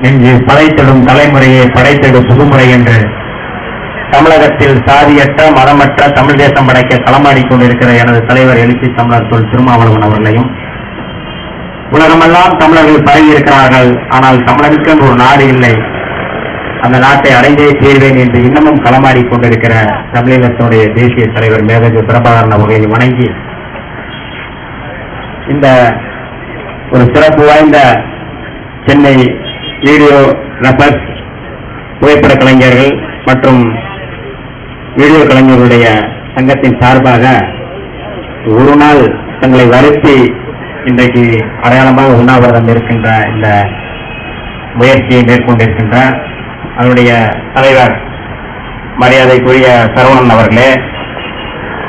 நெஞ்சு படைத்திடும் தலைமுறையை படைத்திடும் புதுமுறை என்று. தமிழகத்தில் சாதியற்ற மதமற்ற தமிழ் தேசம் படைக்க களமாடிக் கொண்டிருக்கிற எனது தலைவர் எழுச்சி தமிழர் தொல் திருமாவளவன் அவர்களையும். உலகமெல்லாம் தமிழர்கள் பரவி இருக்கிறார்கள் ஆனால் தமிழருக்கு என்று ஒரு நாடு இல்லை. அந்த நாட்டை அடைந்தே தீர்வேன் என்று இன்னமும் களமாடிக் கொண்டிருக்கிற தமிழகத்தினுடைய தேசிய தலைவர் மேதகு பிரபாகரன் அவர்களை வணங்கி இந்த ஒரு சிறப்பு வாய்ந்த சென்னை வீடியோ ரபர்ஸ் புகைப்பட கலைஞர்கள் மற்றும் வீடியோ கலைஞர்களுடைய சங்கத்தின் சார்பாக ஒரு நாள் தங்களை வருத்தி இன்றைக்கு அடையாளமாக உண்ணாவிரதம் இருக்கின்ற இந்த முயற்சியை மேற்கொண்டிருக்கின்ற அதனுடைய தலைவர் மரியாதைக்குரிய சரவணன் அவர்களே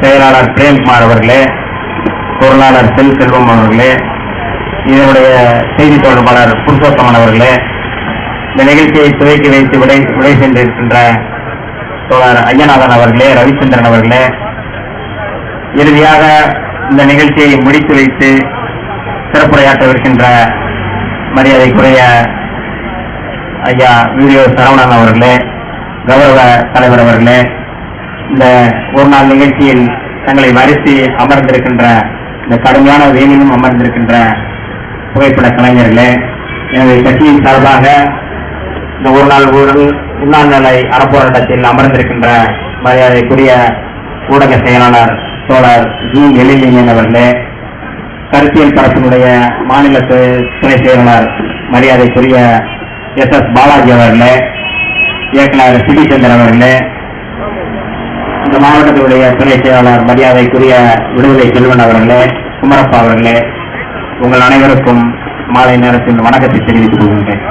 செயலாளர் பிரேம்குமார் அவர்களே பொருளாளர் செல் செல்வம் அவர்களே இதனுடைய செய்தி தொடர்பாளர் புருஷோத்தமன் அவர்களே இந்த நிகழ்ச்சியை துவக்கி வைத்து விடை விடை சென்றிருக்கின்ற தோழர் ஐயநாதன் அவர்களே ரவிச்சந்திரன் அவர்களே இறுதியாக இந்த நிகழ்ச்சியை முடித்து வைத்து சிறப்புரையாற்றவிருக்கின்ற மரியாதைக்குரிய ஐயா வீடியோ சரவணன் அவர்களே கௌரவ தலைவர் அவர்களே இந்த ஒரு நாள் நிகழ்ச்சியில் தங்களை வருத்தி அமர்ந்திருக்கின்ற இந்த கடுமையான வெயிலிலும் அமர்ந்திருக்கின்ற புகைப்பட கலைஞர்களே எனது கட்சியின் சார்பாக இந்த ஒரு நாள் ஊழல் உண்ணாநிலை அறப்போராட்டத்தில் அமர்ந்திருக்கின்ற மரியாதைக்குரிய ஊடக செயலாளர் தோழர் ஜி. எழிலிங்கன் அவர்களே கருத்தியல் பரப்பினுடைய மாநில துணை செயலாளர் மரியாதைக்குரிய எஸ். எஸ். பாலாஜி அவர்களே இயக்குனர் சிபிச்சந்திரன் அவர்களே இந்த மாவட்டத்தினுடைய துணை செயலாளர் மரியாதைக்குரிய விடுதலை செல்வன் அவர்களே குமரப்பா அவர்களே உங்கள் அனைவருக்கும் மாலை நேரத்தில் வணக்கத்தை தெரிவித்துக் கொள்கின்றேன்.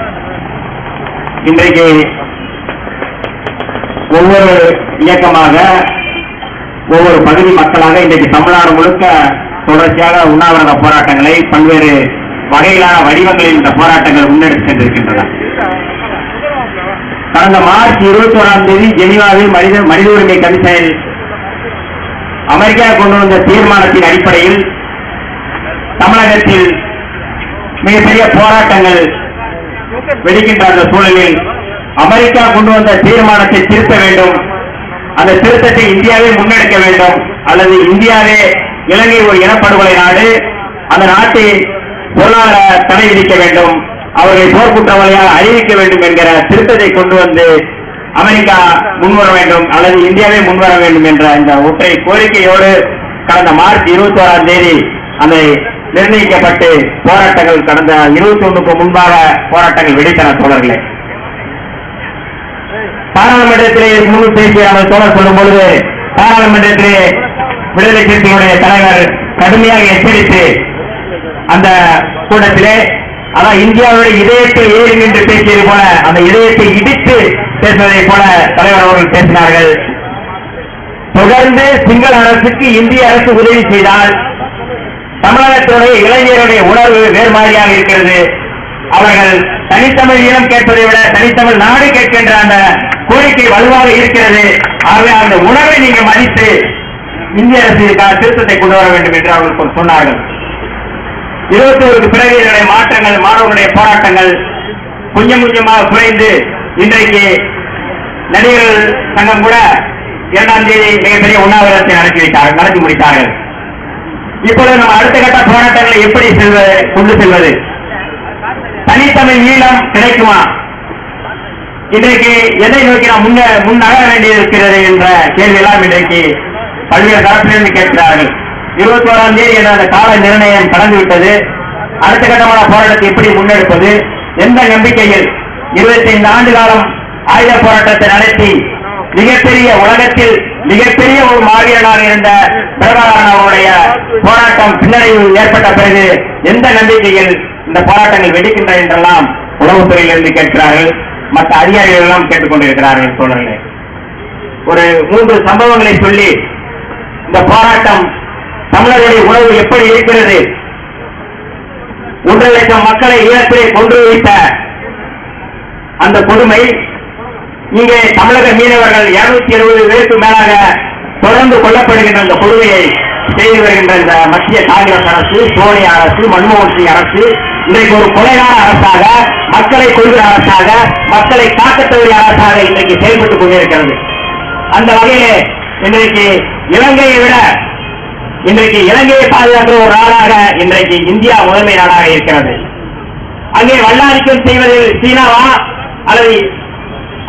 இன்றைக்கு ஒவ்வொரு இயக்கமாக ஒவ்வொரு பகுதி மக்களாக இன்றைக்கு தமிழ்நாடு முழுக்க தொடர்ச்சியாக உண்ணாவிரத போராட்டங்களை பல்வேறு வகையிலான வடிவங்களில் இந்த போராட்டங்கள் முன்னெடுத்து சென்றிருக்கின்றன. கடந்த மார்ச் இருபத்தி ஓராம் தேதி ஜெனீவாவில் மனித மனித உரிமை கமிஷனில் அமெரிக்கா கொண்டு வந்த தீர்மானத்தின் அடிப்படையில் தமிழகத்தில் மிகப்பெரிய போராட்டங்கள் வெடிக்கின்ற அந்த சூழலில் அமெரிக்கா கொண்டு வந்த தீர்மானத்தை திருத்த வேண்டும். அந்த திருத்தத்தை இந்தியாவே முன்னெடுக்க வேண்டும். அல்லது இந்தியாவே இலங்கை ஒரு இனப்படுகொலை நாடு. அந்த நாட்டை பொருளாதார தடை விதிக்க வேண்டும். அவர்களை போர்க்குற்றவாளியாக அறிவிக்க வேண்டும் என்கிற திருத்தத்தை கொண்டு வந்து அமெரிக்கா முன்வர வேண்டும். அல்லது இந்தியாவே முன்வர வேண்டும் என்ற இந்த ஒற்றை கோரிக்கையோடு கடந்த மார்ச் இருபத்தி ஓராம் தேதி அந்த நிர்ணயிக்கப்பட்டு போராட்டங்கள் கடந்த இருபத்தி ஒன்றுக்கு முன்பாக போராட்டங்கள் வெடித்தன தோழர்களே. பாராளுமன்றத்திலே இதுக்கு முன்பு பேசிய அவர் தோழர் சொல்லும் பொழுது பாராளுமன்றத்திலே விடுதலை சிறுத்தைகளுடைய தலைவர் கடுமையாக எச்சரித்து அந்த கூட்டத்திலே அதான் இந்தியாவுடைய இதயத்தை ஏறி நின்று பேசியது போல அந்த இதயத்தை இடித்து பேசுவதை போல தலைவர் அவர்கள் பேசினார்கள். தொடர்ந்து சிங்கள அரசுக்கு இந்திய அரசு உதவி செய்தால் தமிழகத்தினுடைய இளைஞருடைய உணர்வு வேறு மாதிரியாக இருக்கிறது. அவர்கள் தனித்தமிழ் ஈழம் கேட்பதை விட தனித்தமிழ் நாடு கேட்கின்ற அந்த கோரிக்கை வலுவாக இருக்கிறது. ஆகவே அந்த உணர்வை நீங்க மதித்து இந்திய அரசு திருத்தத்தை கொண்டு வர வேண்டும் என்று அவர்கள் சொன்னார்கள். இருபத்தி ஒருக்கு பிறகு இதனுடைய மாற்றங்கள் மாணவர்களுடைய போராட்டங்கள் கொஞ்சம் கொஞ்சமாக குறைந்து இன்றைக்கு நடிகர்கள் சங்கம் கூட இரண்டாம் தேதி மிகப்பெரிய உண்ணாவிரத்தை நடத்தி வைத்தார்கள் நடத்தி முடித்தார்கள். இப்பொழுது நம்ம அடுத்த கட்ட போராட்டங்களை எப்படி செல்வது கொண்டு செல்வது? தனித்தமிழ் ஈழம் கிடைக்குமா? இன்றைக்கு எதை நோக்கி நாம் முன்ன முன்னகர வேண்டியிருக்கிறது என்ற கேள்வி எல்லாம் இன்றைக்கு பல்வேறு தரப்பிலிருந்து கேட்கிறார்கள். இருபத்தி ஓராம் தேதி என்ற அந்த கால நிர்ணயம் கடந்து விட்டது அடுத்த கட்டமான போராட்டத்தை எப்படி முன்னெடுப்பது? எந்த நம்பிக்கையில்? இருபத்தைந்து ஆண்டு காலம் ஆயுத போராட்டத்தை நடத்தி மிகப்பெரிய உலகத்தில் மிகப்பெரிய ஒரு மாவீரனாக இருந்த பிரபாகரன் அவருடைய போராட்டம் பின்னடைவு ஏற்பட்ட பிறகு எந்த நம்பிக்கையில் இந்த போராட்டங்கள் வெடிக்கின்றன என்றெல்லாம் உளவுத்துறையிலிருந்து கேட்கிறார்கள். மற்ற அதிகாரிகள் எல்லாம் கேட்டுக்கொண்டிருக்கிறார்கள் தோழர்களே ஒரு மூன்று சம்பவங்களை சொல்லி இந்த போராட்டம் தமிழர்களுடைய உணவு எப்படி இருக்கிறது? ஒன்றரை லட்சம் மக்களை ஈழத்திலே கொன்று வைத்த அந்த கொடுமை இங்கே தமிழக மீனவர்கள் இருநூத்தி எழுபது பேருக்கு மேலாக தொடர்ந்து கொல்லப்படுகின்ற அந்த கொடுமையை செய்து வருகின்ற இந்த மத்திய காங்கிரஸ் அரசு சோனியா அரசு மன்மோகன் சிங் அரசு இன்றைக்கு ஒரு கொலைகார அரசாக மக்களை கொள்கிற அரசாக மக்களை காக்கத்தவரிய அரசாக இன்றைக்கு செயல்பட்டுக் கொண்டிருக்கிறது. அந்த வகையிலே இன்றைக்கு இலங்கையை விட இன்றைக்கு இலங்கையை பாதுகாக்கிற ஒரு நாடாக இன்றைக்கு இந்தியா முதன்மை நாடாக இருக்கிறது. அங்கே வல்லாதிக்கம் செய்வதில் சீனாவா அல்லது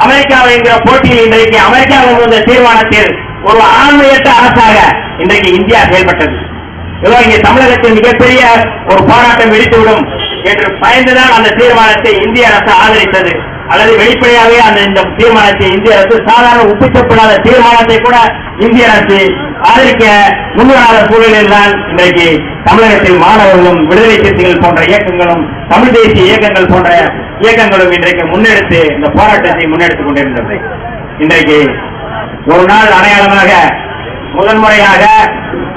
அமெரிக்காவை என்கிற போட்டியில் இன்றைக்கு அமெரிக்கா கொண்டு வந்த தீர்மானத்தில் ஒரு ஆண்மையற்ற அரசாக இன்றைக்கு இந்தியா செயல்பட்டது. இதோ இங்கே தமிழகத்தில் மிகப்பெரிய ஒரு போராட்டம் வெடித்துவிடும் என்று பயந்துதான் அந்த தீர்மானத்தை இந்திய அரசு ஆதரித்தது. அல்லது வெளிப்படையாகவே அந்த இந்த தீர்மானத்தை இந்திய அரசு சாதாரண ஒப்பிக்கப்படாத தீர்மானத்தை கூட இந்திய அரசு ஆதரிக்க முன்வராத சூழலில் தான் இன்றைக்கு தமிழகத்தில் மாணவர்களும் விடுதலை சிறுத்தைகள் போன்ற இயக்கங்களும் தமிழ் தேசிய இயக்கங்கள் போன்ற இயக்கங்களும் இன்றைக்கு முன்னெடுத்து இந்த போராட்டத்தை முன்னெடுத்துக் கொண்டிருந்தது. இன்றைக்கு ஒரு நாள் அடையாளமாக முதன்முறையாக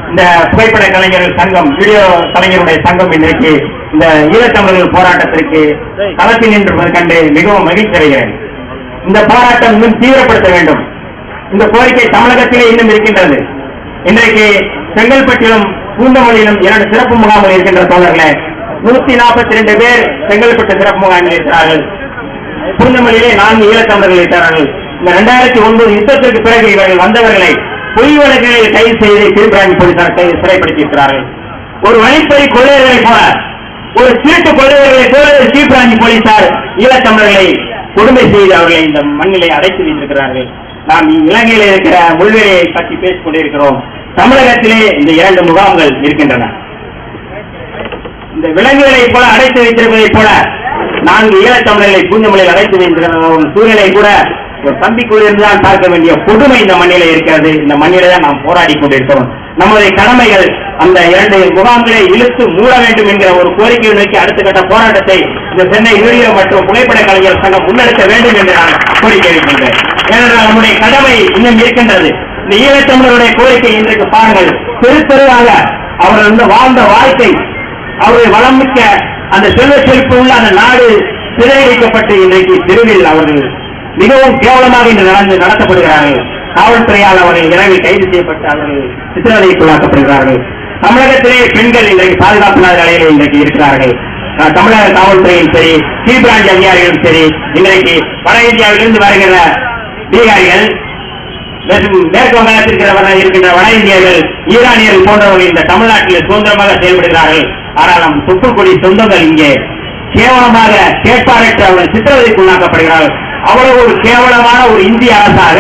இந்த புகைப்பட கலைஞர்கள் சங்கம் வீடியோ கலைஞருடைய சங்கம் இன்றைக்கு இந்த ஈழத்தமிழர்கள் போராட்டத்திற்கு களத்தில் நின்று கண்டு மிகவும் மகிழ்ச்சி அடைகிறேன். இந்த போராட்டம் இன்னும் தீவிரப்படுத்த வேண்டும். இந்த கோரிக்கை தமிழகத்திலே இன்னும் இருக்கின்றது. இன்றைக்கு செங்கல்பட்டிலும் பூந்தமொழியிலும் இரண்டு சிறப்பு முகாம்கள் இருக்கின்ற தோழர்களே நூத்தி நாற்பத்தி ரெண்டு பேர் செங்கல்பட்டு சிறப்பு முகாமில் இருக்கிறார்கள். பூந்தமல்லியிலே நான்கு ஈழத்தமிழர்கள் இருக்கிறார்கள். இந்த இரண்டாயிரத்தி ஒன்பது யுத்தத்திற்கு பிறகு இவர்கள் வந்தவர்களை பொய் வழக்குகளில் கைது செய்து திருப்பிராணி போலீசார் கைது சிறைப்படுத்தியிருக்கிறார்கள். ஒரு வழிப்பறி கொள்ளையர்களை போல ஒரு திருட்டு கொள்ளையர்களை போல சீப்பிராஞ்சி போலீசார் ஈழத்தமிழர்களை கொடுமை செய்து அவர்களை இந்த மண்ணிலே அடைத்து வைத்திருக்கிறார்கள். நாம் இலங்கையில் இருக்கிற முள்வேலையை பற்றி பேசிக் கொண்டிருக்கிறோம் தமிழகத்திலே இந்த இரண்டு முகாம்கள் இருக்கின்றன. இந்த விலங்குகளை போல அடைத்து வைத்திருப்பதைப் போல நான்கு ஈழத்தமிழர்களை பூஞ்சமலையில் அடைத்து வைத்திருக்கிற ஒரு சூழ்நிலை கூட ஒரு தம்பிக்குள்ளிருந்து தான் பார்க்க வேண்டிய புதுமை இந்த மண்ணில இருக்கிறது. இந்த மண்ணில தான் நாம் போராடி கொண்டிருக்கிறோம். நம்முடைய கடமைகள் அந்த இரண்டு முகாம்களை இழுத்து மூட வேண்டும் என்கிற ஒரு கோரிக்கையை நோக்கி அடுத்த கட்ட போராட்டத்தை இந்த சென்னை வீடியோ மற்றும் புகைப்பட கலைஞர் சங்கம் முன்னெடுக்க வேண்டும் என்று நான் கோரிக்கை வைக்கின்றேன். ஏனென்றால் நம்முடைய கடமை இன்னும் இருக்கின்றது. இந்த ஈழத்தமிழருடைய கோரிக்கை இன்றைக்கு பாருங்கள். தெரு தெருவாக அவர்கள் வந்து வாழ்ந்த வாழ்க்கை அவருடைய வளம் மிக்க அந்த செல்வ செழிப்பு உள்ள அந்த நாடு சிறையடிக்கப்பட்டு இன்றைக்கு தெருவில் அவர்கள் மிகவும் கேவலமாக இன்று நடந்து நடத்தப்படுகிறார்கள். காவல்துறையால் அவர்கள் இரவில் கைது செய்யப்பட்டு அவர்கள் சித்திரவதைக்குள்ளாக்கப்படுகிறார்கள் தமிழகத்திலே பெண்கள் இன்றைக்கு பாதுகாப்பு நிலையில் இன்றைக்கு இருக்கிறார்கள். தமிழக காவல்துறையும் சரி சி அதிகாரிகளும் சரி இன்றைக்கு வட இந்தியாவிலிருந்து வருகிற அதிகாரிகள் மேற்கு மேற்கு இருக்கின்ற வட இந்தியர்கள் ஈரானியர்கள் போன்றவர்கள் இந்த தமிழ்நாட்டில் சுதந்திரமாக செயல்படுகிறார்கள். ஆனால் நம் துப்புக்குடி சொந்தங்கள் இங்கே கேவலமாக கேட்பாரற்ற அவர்கள் சித்திரவதைக்குள்ளாக்கப்படுகிறார்கள். அவ்வளவு ஒரு கேவலமான ஒரு இந்திய அரசாக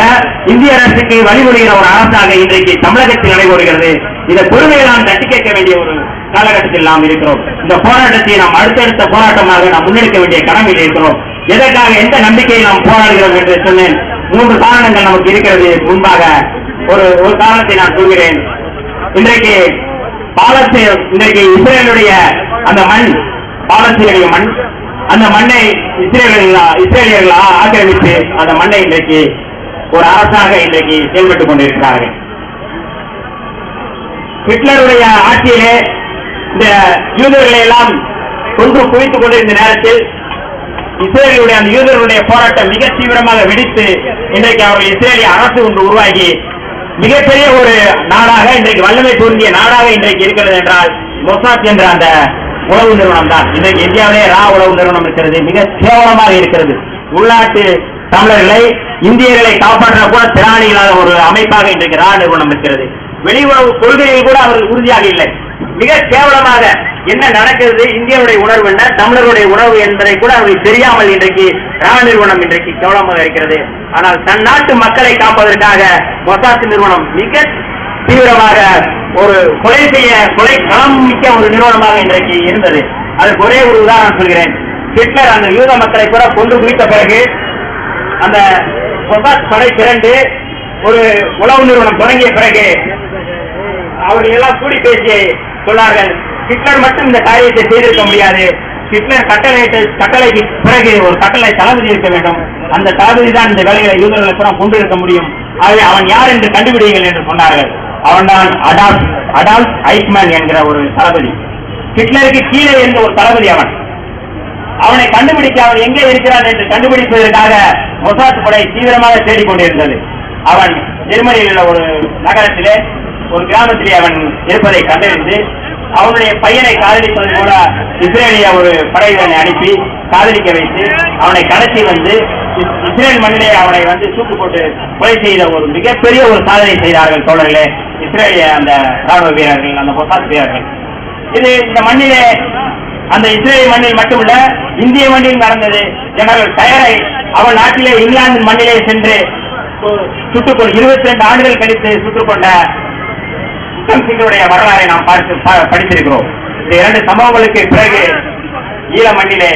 இந்திய அரசுக்கு வழிமொழிகிற ஒரு அரசாக இன்றைக்கு தமிழகத்தில் நடைபெறுகிறது. இந்த பொறுமையை நாம் தட்டி கேட்க வேண்டிய ஒரு காலகட்டத்தில் நாம் இருக்கிறோம். இந்த போராட்டத்தை நாம் அடுத்தடுத்த போராட்டமாக நாம் முன்னெடுக்க வேண்டிய கடமையில் இருக்கிறோம். எதற்காக எந்த நம்பிக்கையை நாம் போராடுகிறோம் என்று சொன்னேன். மூன்று காரணங்கள் நமக்கு இருக்கிறது. முன்பாக ஒரு ஒரு காரணத்தை நான் சொல்கிறேன் இன்றைக்கு பாலஸ்தீன் இன்றைக்கு இஸ்ரேலுடைய அந்த மண் பாலஸ்தீனுடைய மண். அந்த மண்ணை இஸ்ரேலியர்கள் இஸ்ரேலியர்கள் ஆக்கிரமித்து அந்த மண்ணை இன்றைக்கு ஒரு அரசாக இன்றைக்கு செயல்பட்டுக் கொண்டிருக்கிறார்கள். ஹிட்லருடைய ஆட்சியிலே இந்த யூதர்களை எல்லாம் கொன்று குவித்துக் கொண்டிருந்த நேரத்தில் இஸ்ரேலுடைய அந்த யூதர்களுடைய போராட்டம் மிக தீவிரமாக வெடித்து இன்றைக்கு அவர்கள் இஸ்ரேலிய அரசு ஒன்று உருவாகி மிகப்பெரிய ஒரு நாடாக இன்றைக்கு வல்லமை பொருந்திய நாடாக இன்றைக்கு இருக்கிறது என்றால் மொசாத் என்ற அந்த உழவு நிறுவனம் தான். இன்றைக்கு இந்தியாவிலே ரா உளவு நிறுவனம் இருக்கிறது. மிக கேவலமாக இருக்கிறது. உள்நாட்டு தமிழர்களை இந்தியர்களை காப்பாற்ற கூட திராணி இல்லாத ஒரு அமைப்பாக இன்றைக்கு ரா நிறுவனம் இருக்கிறது. வெளியுறவு கொள்கையில் கூட அவர்கள் உறுதியாக இல்லை. மிக கேவலமாக என்ன நடக்கிறது? இந்தியனுடைய உணர்வு என்ன? தமிழருடைய உணர்வு என்பதை கூட அவர்கள் தெரியாமல் இன்றைக்கு ரா நிறுவனம் இன்றைக்கு கேவலமாக இருக்கிறது. ஆனால் தன் நாட்டு மக்களை காப்பதற்காக மொசாத் நிறுவனம் மிக தீவிரமாக ஒரு கொலை செய்ய கொலை களம் மிக்க ஒரு நிறுவனமாக இன்றைக்கு இருந்தது. அதற்கு ஒரே ஒரு உதாரணம் சொல்கிறேன். ஹிட்லர் அந்த யூத மக்களை கூட கொண்டு குவித்த பிறகு அந்த மொசாத் படை திரண்டு ஒரு உளவு நிறுவனம் தொடங்கிய பிறகு அவர்கள் எல்லாம் கூடி பேசி சொன்னார்கள். ஹிட்லர் மட்டும் இந்த காரியத்தை செய்திருக்க முடியாது. ஹிட்லர் கட்டளை கட்டளைக்கு பிறகு ஒரு கட்டளை தளபதி இருக்க வேண்டும். அந்த தளபதி தான் இந்த வேலைகளை யூதர்களை கூட கொண்டு இருக்க முடியும். ஆகவே அவன் யார் என்று கண்டுபிடிங்கள் என்று சொன்னார்கள். அவன்தான் அடால்ஃப் அடால்ஃப் ஐக்மேன் என்கிற ஒரு தளபதி. ஹிட்லருக்கு கீழே இருந்த ஒரு தளபதி அவன். அவனை கண்டுபிடிக்க அவன் எங்கே இருக்கிறான் என்று கண்டுபிடிப்பதற்காக மொசாத் படை தீவிரமாக தேடிக்கொண்டிருந்தது. அவன் ஜெர்மனியில் உள்ள ஒரு நகரத்திலே ஒரு கிராமத்திலே அவன் இருப்பதை கண்டறிந்து அவனுடைய பையனை காதலிப்பது போல இஸ்ரேலிய ஒரு படைவீரனை அனுப்பி காதலிக்க வைத்து அவனை கடத்தி வந்து இஸ்ரேல் மண்ணிலே அவனை வந்து தூக்கு போட்டு கொலை செய்த ஒரு மிகப்பெரிய ஒரு சாதனை செய்தார்கள் தோழர்களே இஸ்ரேலிய அந்த ராணுவ வீரர்கள் அந்த பொசாத் வீரர்கள். இது இந்த மண்ணிலே அந்த இஸ்ரேல் மண்ணில் மட்டுமல்ல இந்திய மண்ணில் நடந்தது. ஜெனரல் டயரை அவன் நாட்டிலே இங்கிலாந்து மண்ணிலே சென்று சுட்டுக்கொள் இருபத்தி ரெண்டு ஆண்டுகள் கழித்து சுட்டுக் கொண்ட வரலாறை நாம் பார்த்து படித்திருக்கிறோம். இந்த இரண்டு சம்பவங்களுக்கு பிறகு ஈழ மண்ணிலே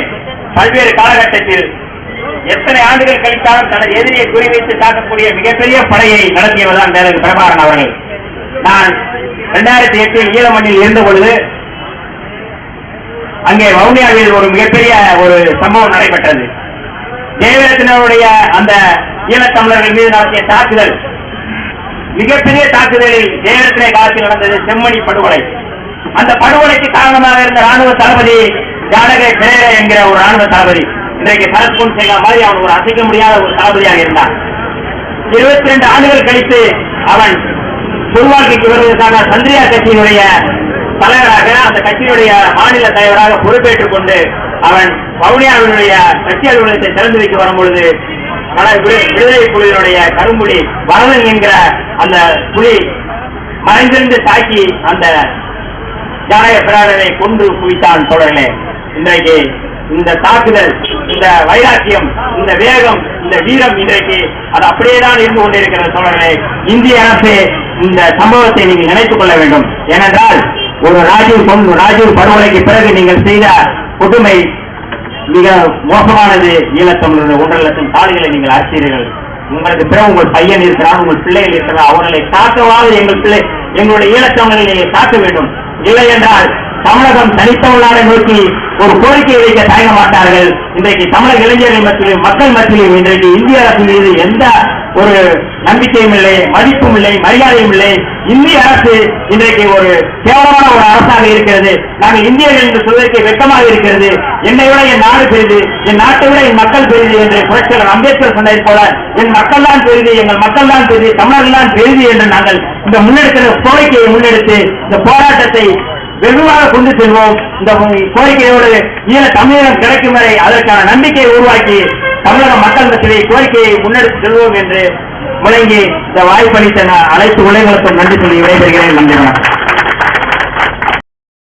பல்வேறு காலகட்டத்தில் எத்தனை ஆண்டுகள் கழித்தாலும் தனது எதிரியை குறிவைத்து தாக்கக்கூடிய மிகப்பெரிய படையை நடத்தியவர்தான் தேவர் பிரபாகரன் அவர்கள். நான் இரண்டாயிரத்தி எட்டில் ஈழ மண்ணில் இருந்த பொழுது அங்கே வவுனியாவில் ஒரு மிகப்பெரிய ஒரு சம்பவம் நடைபெற்றது. ஜெயலலிதனுடைய அந்த ஈழத்தமிழர்கள் மீது நடத்திய தாக்குதல் மிகப்பெரிய தாக்குதலில் நேரத்திலே காலத்தில் நடந்தது செம்மணி படுகொலை. அந்த படுகொலைக்கு காரணமாக இருந்த ராணுவ தளபதி ஜானக பெரேரா என்கிற ஒரு ராணுவ தளபதி. இன்றைக்கு சரத்குன் சிங்கா மாதிரி அவன் ஒரு அசைக்க முடியாத ஒரு தளபதியாக இருந்தான். இருபத்தி ரெண்டு ஆண்டுகள் கழித்து அவன் துர்வாழ்க்கைக்கு வருவதற்காக சந்திரியா கட்சியினுடைய தலைவராக அந்த கட்சியினுடைய மாநில தலைவராக பொறுப்பேற்றுக் கொண்டு அவன் வவுனியாவினுடைய கட்சி அலுவலகத்தை திறந்து வைக்க வரும்பொழுது பல விடுதலை புலிகளுடைய கரும்புலி வரதன் என்கிற அந்த புலி மறைந்திருந்து தாக்கி அந்த ஜானக பிராணனை கொண்டு குவித்தான் தொடர்களே இன்றைக்கு இந்த தாக்குதல் இந்த வைராக்கியம் இந்த வேகம் இந்த வீரம் இன்றைக்கு அது அப்படியே தான் இருந்து கொண்டிருக்கிற சோழர்களே இந்திய அரசு இந்த சம்பவத்தை நீங்கள் நினைத்துக் கொள்ள வேண்டும். ஏனென்றால் ஒரு ராஜீவ் ராஜீவ் படுகொலைக்கு பிறகு நீங்கள் செய்த கொடுமை மிக மோசமானது ஈழத்தமிழர் ஒன்றரை லட்சம் சாலைகளை நீங்கள் அறுத்தீர்கள் உங்களுக்கு பிறகு உங்கள் பையன் இருக்கிறான் உங்கள் பிள்ளைகள் இருக்கிறார் அவர்களை காக்கவாது எங்கள் பிள்ளை எங்களுடைய ஈழத்தமிழரை நீங்கள் காக்க வேண்டும். இல்லை என்றால் தமிழகம் தனித்தமிழ்நாடை நோக்கி ஒரு கோரிக்கை வைக்க தயங்க மாட்டார்கள். இன்றைக்கு தமிழக இளைஞர்கள் மத்தியிலும் மக்கள் மத்தியிலும் இன்றைக்கு இந்திய அரசு மீது எந்த ஒரு நம்பிக்கையும் இல்லை மதிப்பும் இல்லை மரியாதையும் இல்லை. இந்திய அரசு இன்றைக்கு ஒரு கேவலமான ஒரு அரசாக இருக்கிறது. நாங்கள் இந்தியர்கள் என்று சொல்வதற்கு வெட்டமாக இருக்கிறது. என்னை விட என் நாடு பெரிது என் நாட்டை விட என் மக்கள் பெரிது என்று புரட்சியாளர் அம்பேத்கர் சொன்னதை போல என் மக்கள் தான் பெரிது எங்கள் மக்கள் தான் பெரிது தமிழர்கள் தான் பெரிது என்று நாங்கள் இந்த முன்னெடுக்கிற கோரிக்கையை முன்னெடுத்து இந்த போராட்டத்தை வெகுவாக கொண்டு செல்வோம். இந்த கோரிக்கையோடு ஈழ தமிழகம் கிடைக்கும் வரை அதற்கான நம்பிக்கையை உருவாக்கி தமிழக மக்கள் மத்தியிலே கோரிக்கையை முன்னெடுத்து செல்வோம் என்று முழங்கி இந்த வாய்ப்பளித்த அனைத்து உலகங்களுக்கும் நன்றி சொல்லி விடைபெறுகிறேன். நன்றி